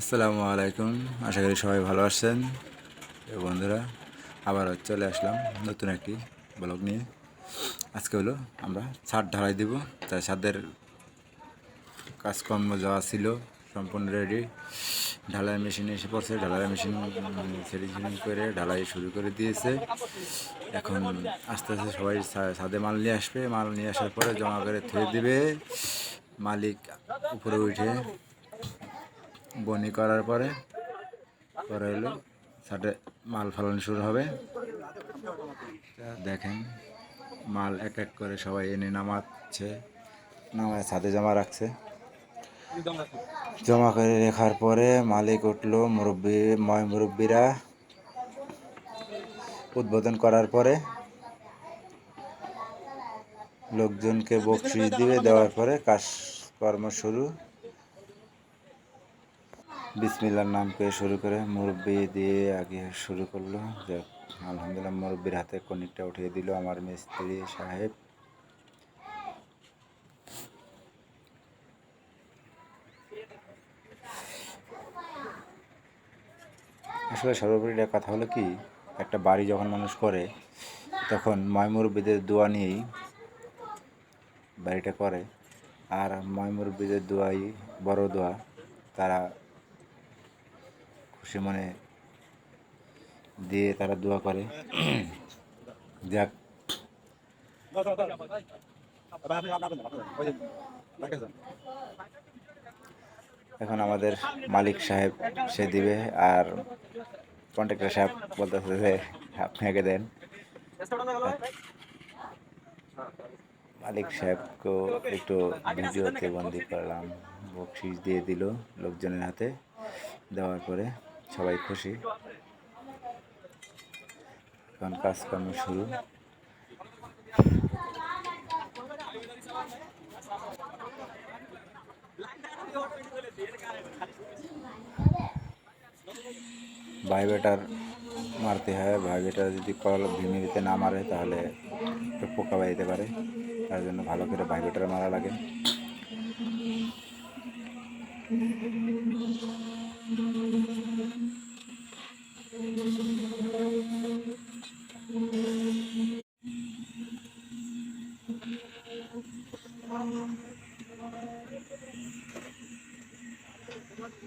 আসসালামু আলাইকুম। আশা করি সবাই ভালো আছেন। বন্ধুরা আবার চলে আসলাম নতুন একটি ব্লগ নিয়ে। আজকে হলো আমরা ছাদ ঢালাই দিব। তাই ছাদের কাজকর্ম যাওয়া ছিল সম্পূর্ণ রেডি ঢালাই মেশিন এসে পড়ছে। ঢালাই মেশিন সেটিং করে ঢালাই শুরু করে দিয়েছে। এখন আস্তে আস্তে সবাই ছাদে মাল নিয়ে আসবে। মাল নিয়ে আসার পরে জমা করে থুয়ে দিবে। মালিক উপরে উঠে বনি করার পরে পরে হলো সাথে মাল ফলানো শুরু হবে। দেখেন, মাল এক এক করে সবাই এনে নামাচ্ছে, নামায় ছাদে জমা রাখছে। জমা করে রাখার পরে মালিক উঠল, মুরব্বী, ময় মুরব্বীরা। উদ্বোধন করার পরে লোকজনকে বকশিস দিবে দেওয়ার পরে কাজকর্ম শুরু। বিসমিল্লার নাম শুরু করে মুরব্বি দিয়ে আগে শুরু করল। যাক, আলহামদুলিল্লাহ মুরব্বির হাতে কনিকটা উঠিয়ে দিল আমার মিস্ত্রি সাহেব। আসলে সর্বোপরি একটা কথা হলো কি, একটা বাড়ি যখন মানুষ করে, তখন ময় মুরব্বীদের দোয়া নিয়েই বাড়িটা করে। আর ময় মুরব্বীদের দোয়াই বড় দোয়া, তারা খুশি মনে দিয়ে তারা দোয়া করে। যাক। এখন আমাদের মালিক সাহেব সে দিবে আর কন্ট্রাক্টর সাহেব বলতেছে যে আপনি আগে দেন। মালিক সাহেবকেও একটু ভিডিওতে বন্দি করলাম। বকশিস দিয়ে দিল লোকজনের হাতে দেওয়ার পরে। সবাই খুশি। এখন কাজকর্ম শুরু। ভাইবেটার মারতে হয় ভাইবেটার যদি কল ভিমিরিতে না মারে, তাহলে পোকা বাড়িতে পারে। তার জন্য ভালো করে ভাইবেটার মারা লাগে।